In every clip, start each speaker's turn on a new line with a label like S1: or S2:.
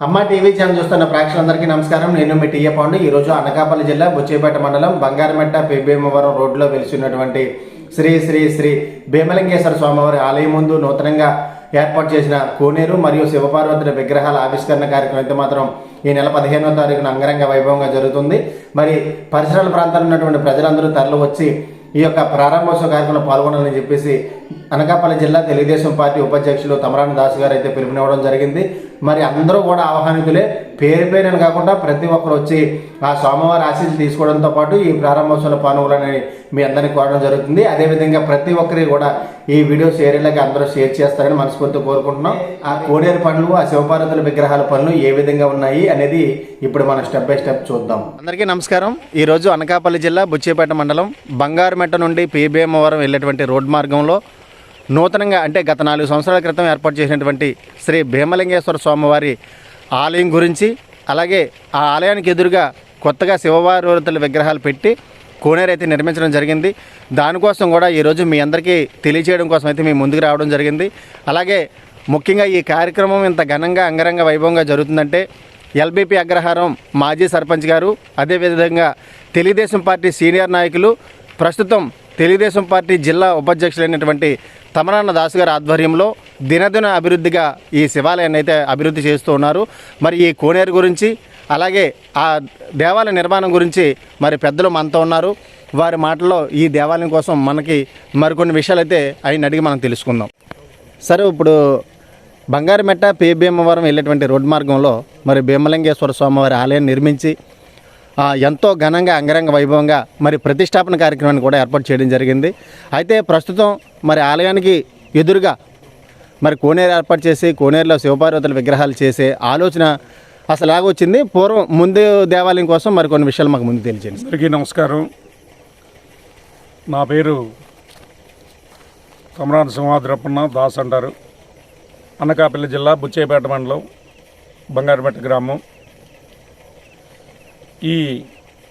S1: అమ్మ TV channel చూస్తున్న ప్రేక్షకులందరికీ నమస్కారం. నేను మీ టీఏ పాండు. ఈరోజు అనకాపల్లి జిల్లా బుచ్చేపేట మండలం బంగారమెట్ట పెబ్బేమవరం రోడ్లో వెలిసినటువంటి శ్రీ శ్రీ శ్రీ భీమలింగేశ్వర స్వామివారి ఆలయం ముందు నూతనంగా ఏర్పాటు చేసిన కోనేరు మరియు శివపార్వతుల విగ్రహాల ఆవిష్కరణ కార్యక్రమం అయితే మాత్రం ఈ నెల పదిహేనవ తారీఖున అంగరంగ వైభవంగా జరుగుతుంది. మరి పరిసరాల ప్రాంతాల్లో ఉన్నటువంటి ప్రజలందరూ తరలి వచ్చి ఈ యొక్క ప్రారంభోత్సవ కార్యక్రమంలో పాల్గొనాలని చెప్పేసి అనకాపల్లి జిల్లా తెలుగుదేశం పార్టీ ఉపాధ్యక్షులు తమరాని దాస్ గారు అయితే పిలుపునివ్వడం జరిగింది. మరి అందరూ కూడా ఆహ్వానితులే. పేరు పేరుని కాకుండా ప్రతి ఒక్కరు వచ్చి ఆ స్వామివారి ఆశీస్సులు తీసుకోవడంతో పాటు ఈ ప్రారంభోత్సవ పానువులని మీ అందరినీ కోరడం జరుగుతుంది. అదేవిధంగా ప్రతి ఒక్కరికి కూడా ఈ వీడియో షేర్లకి అందరూ షేర్ చేస్తారని మనస్ఫూర్తి కోరుకుంటున్నాం. ఆ కోడేరు పనులు ఆ శివపార్వతుల విగ్రహాల పనులు ఏ విధంగా ఉన్నాయి అనేది ఇప్పుడు మనం స్టెప్ బై స్టెప్ చూద్దాం. అందరికీ నమస్కారం. ఈరోజు అనకాపల్లి జిల్లా బుచ్చేపేట మండలం బంగారుమెట్ట నుండి పీబీఎంవరం వెళ్ళేటువంటి రోడ్ మార్గంలో నూతనంగా అంటే గత నాలుగు సంవత్సరాల క్రితం ఏర్పాటు చేసినటువంటి శ్రీ భీమలింగేశ్వర స్వామివారి ఆలయం గురించి అలాగే ఆ ఆలయానికి ఎదురుగా కొత్తగా శివవారుతుల విగ్రహాలు పెట్టి కోనేరు అయితే నిర్మించడం జరిగింది. దానికోసం కూడా ఈరోజు మీ అందరికీ తెలియజేయడం కోసం అయితే మీ ముందుకు రావడం జరిగింది. అలాగే ముఖ్యంగా ఈ కార్యక్రమం ఇంత ఘనంగా అంగరంగ వైభవంగా జరుగుతుందంటే ఎల్బీపీ అగ్రహారం మాజీ సర్పంచ్ గారు అదేవిధంగా తెలుగుదేశం పార్టీ సీనియర్ నాయకులు ప్రస్తుతం తెలుగుదేశం పార్టీ జిల్లా ఉపాధ్యక్షులైనటువంటి తమరాన్న దాసు గారి ఆధ్వర్యంలో దినదిన అభివృద్ధిగా ఈ శివాలయాన్ని అయితే అభివృద్ధి చేస్తూ ఉన్నారు. మరి ఈ కోనేరు గురించి అలాగే ఆ దేవాలయ నిర్మాణం గురించి మరి పెద్దలు మనతో ఉన్నారు. వారి మాటల్లో ఈ దేవాలయం కోసం మనకి మరికొన్ని విషయాలు అయితే ఆయన అడిగి మనం తెలుసుకుందాం. సరే ఇప్పుడు బంగారుమెట్ట పే భీమవరం వెళ్ళేటువంటి రోడ్డు మార్గంలో మరి భీమలింగేశ్వర స్వామివారి ఆలయం నిర్మించి ఎంతో ఘనంగా అంగరంగ వైభవంగా మరి ప్రతిష్టాపన కార్యక్రమాన్ని కూడా ఏర్పాటు చేయడం జరిగింది. అయితే ప్రస్తుతం మరి ఆలయానికి ఎదురుగా మరి కోనేరు ఏర్పాటు చేసి కోనేరులో శివపార్వతుల విగ్రహాలు చేసే ఆలోచన అసలు వచ్చింది పూర్వం ముందు దేవాలయం కోసం మరి కొన్ని విషయాలు మాకు ముందు తెలియజేయండి.
S2: అందరికీ నమస్కారం. నా పేరు కమరాన్ సింహాద్రప్పన్న దాస్ అంటారు. అనకాపల్లి జిల్లా బుచ్చేపేట మండలం బంగారుపేట గ్రామం. ఈ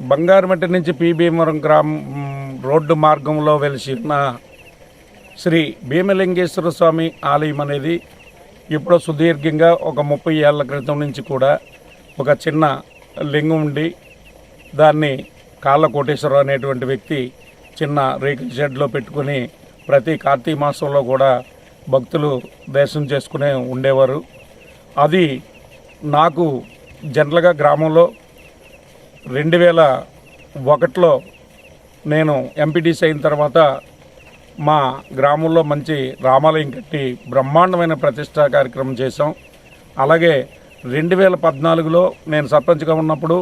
S2: బంగారమట్టి నుంచి పి. భీమవరం గ్రామం రోడ్డు మార్గంలో వెలిసిన శ్రీ భీమలింగేశ్వర స్వామి ఆలయం అనేది ఇప్పుడు సుదీర్ఘంగా ఒక ముప్పై ఏళ్ళ క్రితం నుంచి కూడా ఒక చిన్న లింగం ఉండి దాన్ని కాళ్ళ కోటేశ్వరరావు అనేటువంటి వ్యక్తి చిన్న రేకుల షెడ్లో పెట్టుకుని ప్రతి కార్తీక మాసంలో కూడా భక్తులు దర్శనం చేసుకునే ఉండేవారు. అది నాకు జనరల్గా గ్రామంలో రెండు వేల ఒకటిలో నేను ఎంపీటీసీ అయిన తర్వాత మా గ్రామంలో మంచి రామాలయం కట్టి బ్రహ్మాండమైన ప్రతిష్టా కార్యక్రమం చేశాం. అలాగే రెండు వేల పద్నాలుగులో నేను సర్పంచ్గా ఉన్నప్పుడు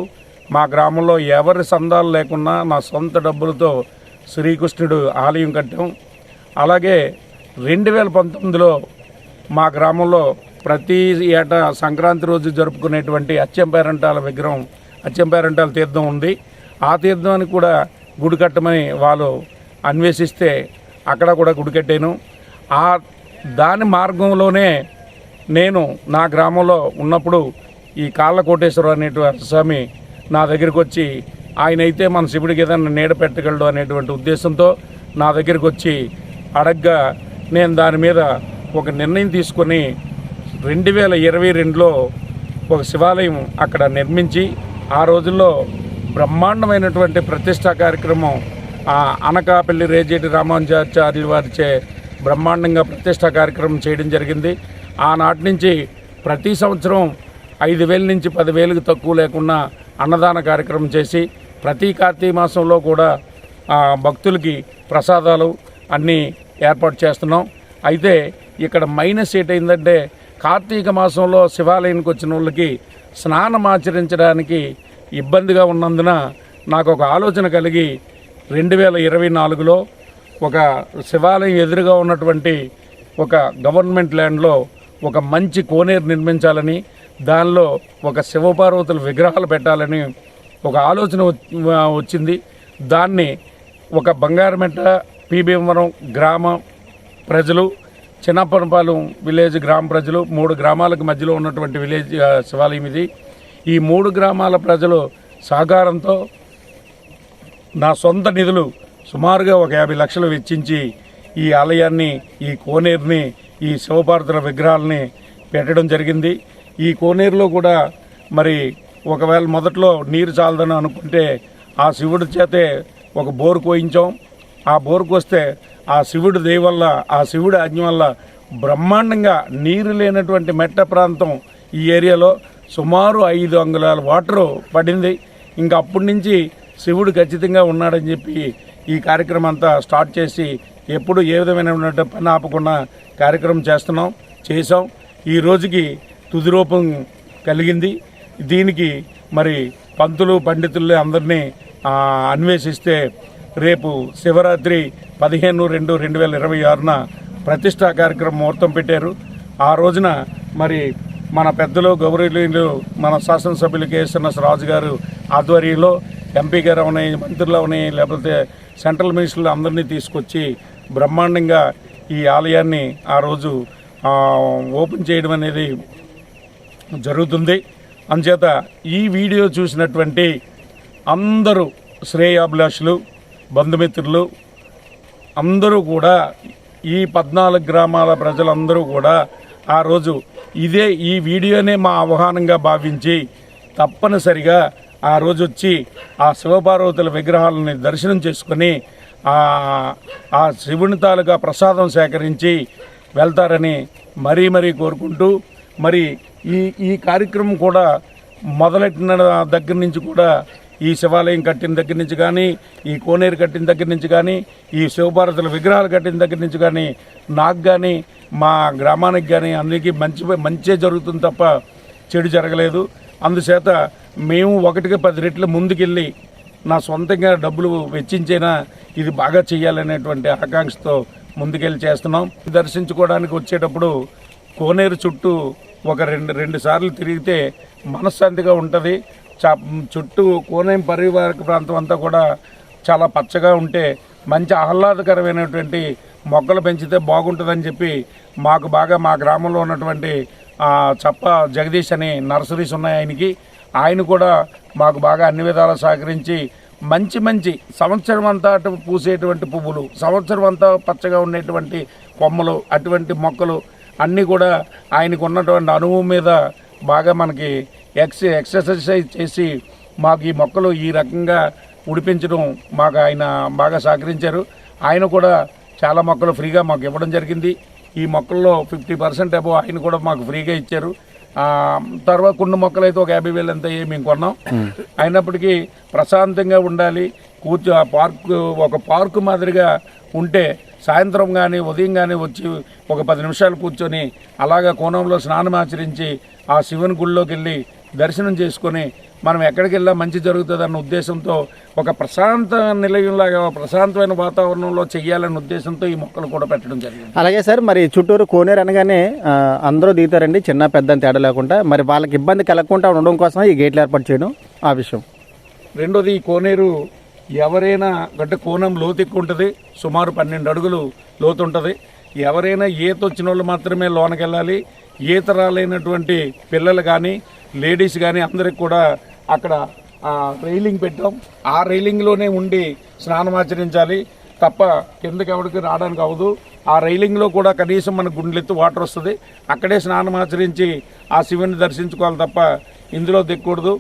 S2: మా గ్రామంలో ఎవరి సందాలు లేకున్నా నా సొంత డబ్బులతో శ్రీకృష్ణుడు ఆలయం కట్టాం. అలాగే రెండు వేల పంతొమ్మిదిలో మా గ్రామంలో ప్రతి ఏటా సంక్రాంతి రోజు జరుపుకునేటువంటి అచ్చంపేరంటాల విగ్రహం అచ్చంపారంటాల తీర్థం ఉంది. ఆ తీర్థానికి కూడా గుడి కట్టమని వాళ్ళు అన్వేషిస్తే అక్కడ కూడా గుడి కట్టాను. ఆ దాని మార్గంలోనే నేను నా గ్రామంలో ఉన్నప్పుడు ఈ కాళ్ళ కోటేశ్వరం అనేటువంటి స్వామి నా దగ్గరికి వచ్చి ఆయన అయితే మన శివుడికి ఏదైనా నీడ పెట్టగలడు అనేటువంటి ఉద్దేశంతో నా దగ్గరికి వచ్చి అడగ్గా నేను దాని మీద ఒక నిర్ణయం తీసుకొని రెండు వేల ఇరవై రెండులో ఒక శివాలయం అక్కడ నిర్మించి ఆ రోజుల్లో బ్రహ్మాండమైనటువంటి ప్రతిష్టా కార్యక్రమం ఆ అనకాపల్లి రేజేటి రామానుజాచార్యుల వారిచే బ్రహ్మాండంగా ప్రతిష్టా కార్యక్రమం చేయడం జరిగింది. ఆనాటి నుంచి ప్రతి సంవత్సరం ఐదు వేల నుంచి పదివేలకు తక్కువ లేకుండా అన్నదాన కార్యక్రమం చేసి ప్రతి కార్తీక మాసంలో కూడా భక్తులకి ప్రసాదాలు అన్నీ ఏర్పాటు చేస్తున్నాం. అయితే ఇక్కడ మైనస్ ఏంటైందంటే కార్తీక మాసంలో శివాలయానికి వచ్చిన వాళ్ళకి స్నానం ఆచరించడానికి ఇబ్బందిగా ఉన్నందున నాకు ఒక ఆలోచన కలిగి రెండు వేల ఇరవై నాలుగులో ఒక శివాలయం ఎదురుగా ఉన్నటువంటి ఒక గవర్నమెంట్ ల్యాండ్లో ఒక మంచి కోనేరు నిర్మించాలని దానిలో ఒక శివపార్వతుల విగ్రహాలు పెట్టాలని ఒక ఆలోచన వచ్చింది. దాన్ని ఒక బంగారమెట్ట పీభీమవరం గ్రామ ప్రజలు చిన్నపనపాలెం విలేజ్ గ్రామ ప్రజలు మూడు గ్రామాలకు మధ్యలో ఉన్నటువంటి విలేజ్ శివాలయం ఇది. ఈ మూడు గ్రామాల ప్రజలు సహకారంతో నా సొంత నిధులు సుమారుగా ఒక యాభై లక్షలు వెచ్చించి ఈ ఆలయాన్ని ఈ కోనేరుని ఈ శివపార్వతుల విగ్రహాలని పెట్టడం జరిగింది. ఈ కోనేరులో కూడా మరి ఒకవేళ మొదట్లో నీరు చాలదని అనుకుంటే ఆ శివుడి చేతే ఒక బోరు కోయించాం. ఆ బోరుకు వస్తే ఆ శివుడు దయ వల్ల ఆ శివుడి ఆజ్ఞ వల్ల బ్రహ్మాండంగా నీరు లేనటువంటి మెట్ట ప్రాంతం ఈ ఏరియాలో సుమారు ఐదు అంగుళాల వాటరు పడింది. ఇంకా అప్పటి నుంచి శివుడు ఖచ్చితంగా ఉన్నాడని చెప్పి ఈ కార్యక్రమం అంతా స్టార్ట్ చేసి ఎప్పుడు ఏ విధమైన పని ఆపకుండా కార్యక్రమం చేస్తున్నాం చేసాం ఈ రోజుకి తుది రూపం కలిగింది. దీనికి మరి పంతులు పండితులు అందరినీ అన్వేషిస్తే రేపు శివరాత్రి పదిహేను రెండు రెండు వేల ఇరవై ఆరున ప్రతిష్టా కార్యక్రమం ముహూర్తం పెట్టారు. ఆ రోజున మరి మన పెద్దలు గౌరవనీయులు మన శాసనసభ్యులు కేఎస్ఎన్ఎస్ రాజు గారు ఆధ్వర్యంలో ఎంపీ గారు అవని మంత్రులు అవని లేకపోతే సెంట్రల్ మినిస్టర్లు అందరినీ తీసుకొచ్చి బ్రహ్మాండంగా ఈ ఆలయాన్ని ఆ రోజు ఓపెన్ చేయడం అనేది జరుగుతుంది. అంచేత ఈ వీడియో చూసినటువంటి అందరూ శ్రేయాభిలాషులు బంధుమిత్రులు అందరూ కూడా ఈ పద్నాలుగు గ్రామాల ప్రజలందరూ కూడా ఆ రోజు ఇదే ఈ వీడియోనే మా అవగాహనంగా భావించి తప్పనిసరిగా ఆ రోజు వచ్చి ఆ శివపార్వతుల విగ్రహాలని దర్శనం చేసుకొని ఆ శివుని తాలూకా ప్రసాదం సేకరించి వెళ్తారని మరీ మరీ కోరుకుంటూ మరి ఈ ఈ కార్యక్రమం కూడా మొదలెట్టిన దగ్గర నుంచి కూడా ఈ శివాలయం కట్టిన దగ్గర నుంచి కానీ ఈ కోనేరు కట్టిన దగ్గర నుంచి కానీ ఈ శివభారతుల విగ్రహాలు కట్టిన దగ్గర నుంచి కానీ నాకు కానీ మా గ్రామానికి కానీ అందరికీ మంచి మంచే జరుగుతుంది తప్ప చెడు జరగలేదు. అందుచేత మేము ఒకటికి పది రెట్లు ముందుకెళ్ళి నా సొంతంగా డబ్బులు వెచ్చించైనా ఇది బాగా చేయాలనేటువంటి ఆకాంక్షతో ముందుకెళ్ళి చేస్తున్నాం. దర్శించుకోవడానికి వచ్చేటప్పుడు కోనేరు చుట్టూ ఒక రెండు రెండు సార్లు తిరిగితే మనశ్శాంతిగా ఉంటుంది. చుట్టూ కోనేం పరివారక ప్రాంతం అంతా కూడా చాలా పచ్చగా ఉంటే మంచి ఆహ్లాదకరమైనటువంటి మొక్కలు పెంచితే బాగుంటుందని చెప్పి మాకు బాగా మా గ్రామంలో ఉన్నటువంటి చప్ప జగదీష్ అని నర్సరీస్ ఉన్నాయి ఆయనకి. ఆయన కూడా మాకు బాగా అన్ని విధాలా సహకరించి మంచి మంచి సంవత్సరం అంతా అటు పూసేటువంటి పువ్వులు సంవత్సరం అంతా పచ్చగా ఉండేటువంటి కొమ్మలు అటువంటి మొక్కలు అన్నీ కూడా ఆయనకు ఉన్నటువంటి అనుభవం మీద బాగా మనకి ఎక్స్ ఎక్సర్సైజ్ చేసి మాకు ఈ మొక్కలు ఈ రకంగా ఉడిపించడం మాకు ఆయన బాగా సహకరించారు. ఆయన కూడా చాలా మొక్కలు ఫ్రీగా మాకు ఇవ్వడం జరిగింది. ఈ మొక్కల్లో ఫిఫ్టీ పర్సెంట్ అబో ఆయన కూడా మాకు ఫ్రీగా ఇచ్చారు. తర్వాత కొన్ని మొక్కలు అయితే ఒక యాభై వేలు ఎంత అయ్యి మేము కొన్నాం. అయినప్పటికీ ప్రశాంతంగా ఉండాలి. కూర్చో ఆ పార్క్ ఒక పార్కు మాదిరిగా ఉంటే సాయంత్రం కానీ ఉదయం కానీ వచ్చి ఒక పది నిమిషాలు కూర్చొని అలాగా కోణంలో స్నానం ఆచరించి ఆ శివుని గుళ్ళోకి వెళ్ళి దర్శనం చేసుకొని మనం ఎక్కడికి వెళ్ళా మంచి జరుగుతుందన్న ఉద్దేశంతో ఒక ప్రశాంత నిలయంలాగా ప్రశాంతమైన వాతావరణంలో చెయ్యాలన్న ఉద్దేశంతో ఈ మొక్కలు కూడా పెట్టడం జరిగింది.
S1: అలాగే సార్ మరి చుట్టూరు కోనేరు అనగానే అందరూ దిగుతారండి చిన్న పెద్ద తేడా లేకుండా. మరి వాళ్ళకి ఇబ్బంది కలగకుండా ఉండడం కోసం ఈ గేట్లు ఏర్పాటు చేయడం ఆ విషయం.
S2: రెండోది ఈ కోనేరు ఎవరైనా అంటే కోణం లోతు ఎక్కువ ఉంటుంది సుమారు పన్నెండు అడుగులు లోతు ఉంటుంది ఎవరైనా ఈత వచ్చిన వాళ్ళు మాత్రమే లోనకి వెళ్ళాలి పిల్లలు కానీ లేడీస్ కానీ అందరికి కూడా అక్కడ రైలింగ్ పెట్టాం. ఆ రైలింగ్లోనే ఉండి స్నానం ఆచరించాలి. తప్ప కిందకి ఎవరికి రావడానికి అవ్వదు. ఆ రైలింగ్లో కూడా కనీసం మన గుండెలెత్తి వాటర్ వస్తుంది. అక్కడే స్నానం ఆచరించి ఆ శివుని దర్శించుకోవాలి తప్ప ఇందులో దిక్కకూడదు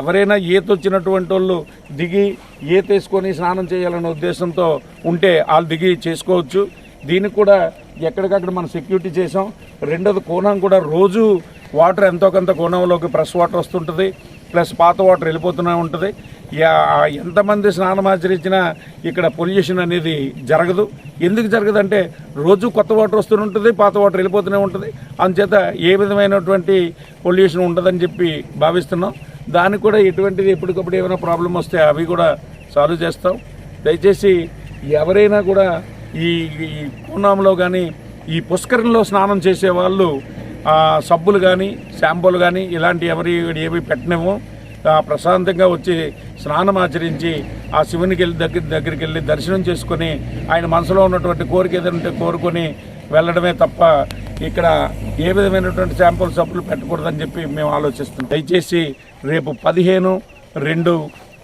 S2: ఎవరైనా ఈత వచ్చినటువంటి వాళ్ళు దిగి ఈత వేసుకొని స్నానం చేయాలనే ఉద్దేశంతో ఉంటే వాళ్ళు దిగి చేసుకోవచ్చు. దీనికి కూడా ఎక్కడికక్కడ మనం సెక్యూరిటీ చేసాం రెండోది కోణం కూడా రోజు వాటర్ ఎంతో కొంత కోణంలోకి ఫ్రెష్ వాటర్ వస్తుంటుంది. ప్లస్ పాత వాటర్ వెళ్ళిపోతూనే ఉంటుంది. యా- ఎంతమంది స్నానం ఆచరించినా ఇక్కడ పొల్యూషన్ అనేది జరగదు. ఎందుకు జరగదంటే రోజు కొత్త వాటర్ వస్తూనే ఉంటుంది పాత వాటర్ వెళ్ళిపోతూనే ఉంటుంది. అందుచేత ఏ విధమైనటువంటి పొల్యూషన్ ఉండదని చెప్పి భావిస్తున్నాం. దానికి కూడా ఎటువంటిది ఎప్పటికప్పుడు ఏమైనా ప్రాబ్లం వస్తే అవి కూడా సాల్వ్ చేస్తాం. దయచేసి ఎవరైనా కూడా ఈ ఈ కోణంలో కానీ ఈ పుష్కరంలో స్నానం చేసే వాళ్ళు సబ్బులు కానీ షాంపూలు కానీ ఇలాంటి ఎవరి ఏవి పెట్టినేమో ప్రశాంతంగా వచ్చి స్నానం ఆచరించి ఆ శివునికి వెళ్ళి దగ్గర దగ్గరికి వెళ్ళి దర్శనం చేసుకొని ఆయన మనసులో ఉన్నటువంటి కోరిక ఏదంటే కోరుకొని వెళ్ళడమే తప్ప ఇక్కడ ఏ విధమైనటువంటి శాంపుల్ సబ్బులు పెట్టకూడదని చెప్పి మేము ఆలోచిస్తున్నాం. దయచేసి రేపు పదిహేను రెండు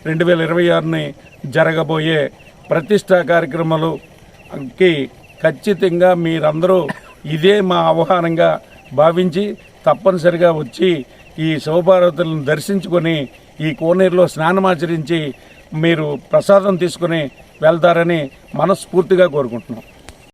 S2: రెండు వేల ఇరవై ఆరుని జరగబోయే ప్రతిష్టా కి ఖచ్చితంగా మీరందరూ ఇదే మా ఆహ్వానంగా భావించి తప్పనిసరిగా వచ్చి ఈ శివపార్వతులను దర్శించుకొని ఈ కోనేరులో స్నానమాచరించి మీరు ప్రసాదం తీసుకుని వెళ్తారని మనస్ఫూర్తిగా కోరుకుంటున్నాం.